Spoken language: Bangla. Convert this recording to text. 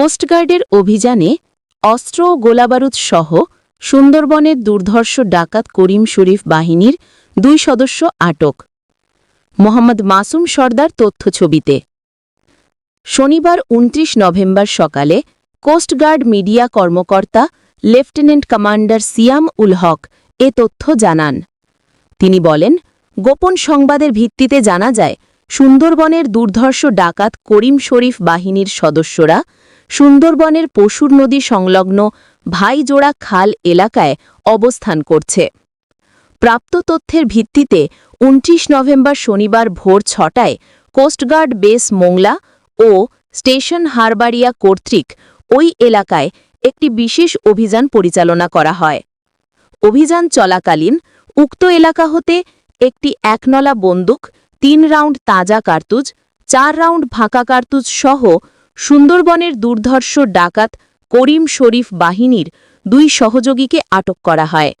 কোস্টগার্ডের অভিযানে অস্ত্র ও গোলাবারুদ সহ সুন্দরবনের দুর্ধর্ষ ডাকাত করিম শরীফ বাহিনীর দুই সদস্য আটক। মোহাম্মদ মাসুম সর্দার তথ্যছবিতে শনিবার উনত্রিশ নভেম্বর সকালে কোস্টগার্ড মিডিয়া কর্মকর্তা লেফটেন্যান্ট কমান্ডার সিয়াম উল হক এ তথ্য জানান। তিনি বলেন, গোপন সংবাদের ভিত্তিতে জানা যায় সুন্দরবনের দুর্ধর্ষ ডাকাত করিম শরীফ বাহিনীর সদস্যরা সুন্দরবনের পশুর নদী সংলগ্ন ভাইজোড়া খাল এলাকায় অবস্থান করছে। প্রাপ্ত তথ্যের ভিত্তিতে উনত্রিশ নভেম্বর শনিবার ভোর ছটায় কোস্টগার্ড বেস মোংলা ও স্টেশন হারবাড়িয়া কর্তৃক ওই এলাকায় একটি বিশেষ অভিযান পরিচালনা করা হয়। অভিযান চলাকালীন উক্ত এলাকা হতে একটি একনলা বন্দুক তিন রাউন্ড তাজা কার্তুজ, চার রাউন্ড ফাঁকা কার্তুজ সহ সুন্দরবনের দুর্ধর্ষ ডাকাত করিম শরীফ বাহিনীর দুই সহযোগীকে আটক করা হয়।